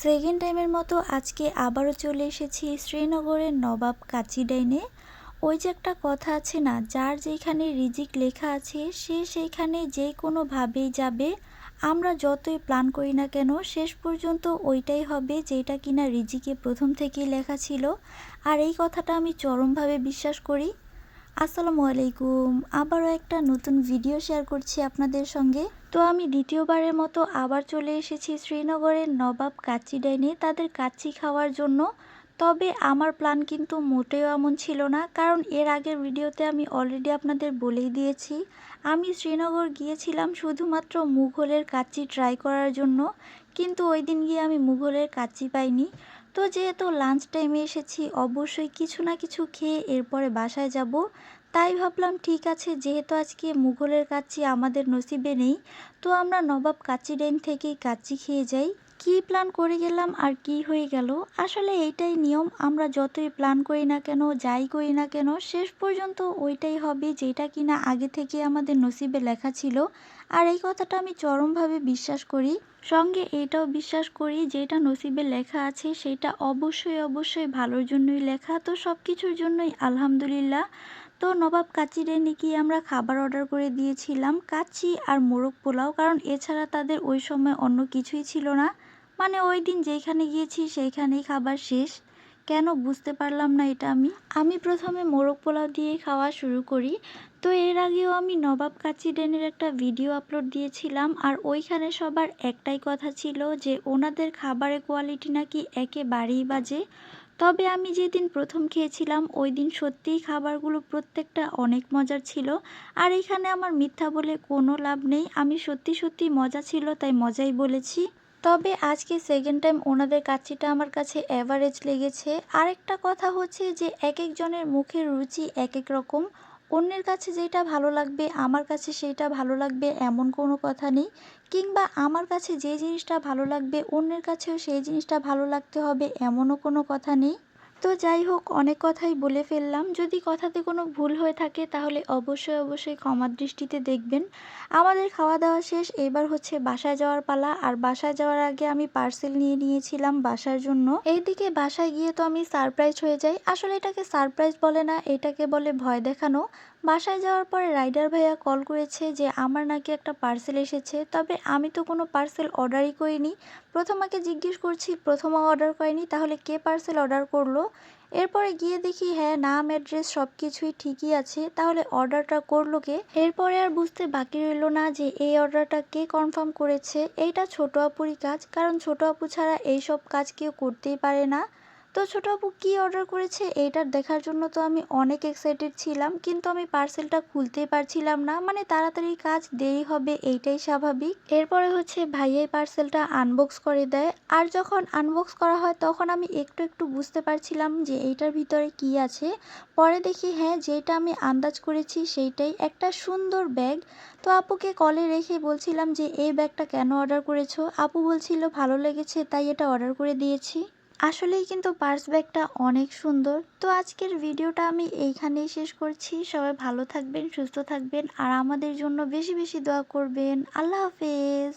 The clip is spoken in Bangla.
সেকেন্ড টাইমের মতো আজকে আবারও চলে এসেছি শ্রীনগরের নবাব কাচি ডাইনে। ওই যে একটা কথা আছে না, যার যেখানে রিজিক লেখা আছে, সে সেইখানে যে কোনোভাবেই যাবে। আমরা যতই প্ল্যান করি না কেন, শেষ পর্যন্ত ওইটাই হবে যেটা কিনা রিজিকে প্রথম থেকেই লেখা ছিল। আর এই কথাটা আমি চরমভাবে বিশ্বাস করি। আসসালামু আলাইকুম। আবারও একটা নতুন ভিডিও শেয়ার করছি আপনাদের সঙ্গে। তো আমি দ্বিতীয়বারের মতো আবার চলে এসেছি শ্রীনগরের নবাব কাচ্চি ডাইনে। তাদের কাচ্চি খাওয়ার জন্য তবে আমার প্ল্যান কিন্তু মোটেও এমন ছিল না। কারণ এর আগের ভিডিওতে আমি অলরেডি আপনাদের বলেই দিয়েছি, আমি শ্রীনগর গিয়েছিলাম শুধুমাত্র মুঘলের কাচ্চি ট্রাই করার জন্য। কিন্তু ওই দিন গিয়ে আমি মুঘলের কাচ্চি পাইনি। তো যেহেতু লাঞ্চ টাইমে এসেছি, অবশ্যই কিছু না কিছু খেয়ে এরপরে বাসায় যাব। তাই ভাবলাম, ঠিক আছে, যেহেতু আজকে মুঘলের কাচ্চি আমাদের নসিবে নেই, তো আমরা নবাব কাচ্চি ডেন থেকেই কাচ্চি খেয়ে যাই। কি প্ল্যান করে গেলাম আর কি হয়ে গেল? আসলে এইটাই নিয়ম। আমরা যতই প্ল্যান করি না কেন, যাই করি না কেন, শেষ পর্যন্ত ওইটাই হবে যেটা কিনা আগে থেকে আমাদের নসিবে লেখা ছিল। আর এই কথাটা আমি চরমভাবে বিশ্বাস করি। সঙ্গে এটাও বিশ্বাস করি, যেটা নসিবে লেখা আছে সেটা অবশ্যই অবশ্যই ভালোর জন্যই লেখা। তো সব কিছুর জন্যই আলহামদুলিল্লাহ। তো নবাব কাচিরে গিয়ে আমরা খাবার অর্ডার করে দিয়েছিলাম, কাচ্চি আর মোরগ পোলাও। কারণ এছাড়া তাদের ওই সময় অন্য কিছুই ছিল না। মানে ওই দিন যেখানে গিয়েছি সেইখানেই খাবার শেষ। কেন বুঝতে পারলাম না এটা আমি। আমি প্রথমে মোরগ পোলাও দিয়ে খাওয়া শুরু করি। তো এর আগেও আমি নবাব কাচি ডেনের একটা ভিডিও আপলোড দিয়েছিলাম আর ওইখানে সবার একটাই কথা ছিল যে ওনাদের খাবারের কোয়ালিটি নাকি একেবারেই বাজে। তবে আমি যেদিন প্রথম খেয়েছিলাম, ওই দিন সত্যিই খাবারগুলো প্রত্যেকটা অনেক মজার ছিল। আর এখানে আমার মিথ্যা বলে কোনো লাভ নেই। আমি সত্যি সত্যি মজা ছিল, তাই মজাই বলেছি। তবে আজকে সেকেন্ড টাইম ওনাদের কাচ্চিটা আমার কাছে অ্যাভারেজ লেগেছে। আরেকটা কথা হচ্ছে যে, এক একজনের মুখের রুচি এক এক রকম। অন্যের কাছে যেটা ভালো লাগবে, আমার কাছে সেইটা ভালো লাগবে এমন কোনো কথা নেই। কিংবা আমার কাছে যে জিনিসটা ভালো লাগবে, অন্যের কাছেও সেই জিনিসটা ভালো লাগতে হবে এমনও কোনো কথা নেই। তো যাই হোক, অনেক কথাই বলে ফেললাম। যদি কথাতে কোনো ভুল হয়ে থাকে, তাহলে অবশ্যই অবশ্যই ক্ষমার দৃষ্টিতে দেখবেন। আমাদের খাওয়া দাওয়া শেষ। এবার হচ্ছে বাসায় যাওয়ার পালা। আর বাসায় যাওয়ার আগে আমি পার্সেল নিয়ে নিয়েছিলাম বাসার জন্য। এইদিকে বাসায় গিয়ে তো আমি সারপ্রাইজ হয়ে যাই। আসলে এটাকে সারপ্রাইজ বলে না, এটাকে বলে ভয় দেখানো। বাসায় যাওয়ার পরে রাইডার ভাইয়া কল করেছে যে, আমার নাকি একটা পার্সেল এসেছে। তবে আমি তো কোনো পার্সেল অর্ডারই করিনি। প্রথমাকে জিজ্ঞেস করছি, প্রথমা অর্ডার করেনি তাহলে কে পার্সেল অর্ডার করল? এরপরে গিয়ে দেখি হ্যাঁ নাম, অ্যাড্রেস সব কিছুই ঠিকই আছে। তাহলে অর্ডারটা করল কে? এরপরে আর বুঝতে বাকি রইল না যে এই অর্ডারটা কে কনফার্ম করেছে। এইটা ছোট আপুরই কাজ, কারণ ছোট আপু ছাড়া এইসব কাজ কেউ করতেই পারে না। তো ছোট আপু কী অর্ডার করেছে এইটার দেখার জন্য তো আমি অনেক এক্সাইটেড ছিলাম, কিন্তু আমি পার্সেলটা খুলতেই পারছিলাম না। মানে তাড়াতাড়ি কাজ দেরি হবে, এইটাই স্বাভাবিক। এরপরে হচ্ছে ভাইয়াই পার্সেলটা আনবক্স করে দেয়। আর যখন আনবক্স করা হয়, তখন আমি একটু একটু বুঝতে পারছিলাম যে এইটার ভিতরে কি আছে। পরে দেখি হ্যাঁ যেটা আমি আন্দাজ করেছি সেইটাই একটা সুন্দর ব্যাগ তো আপুকে কলে রেখে বলছিলাম যে, এই ব্যাগটা কেন অর্ডার করেছ? আপু বলছিল, ভালো লেগেছে, তাই এটা অর্ডার করে দিয়েছি। আসলেই কিন্তু পার্স ব্যাগটা অনেক সুন্দর। তো আজকের ভিডিওটা আমি এইখানেই শেষ করছি। সবাই ভালো থাকবেন, সুস্থ থাকবেন, আর আমাদের জন্য বেশি বেশি দোয়া করবেন। আল্লাহ হাফেজ।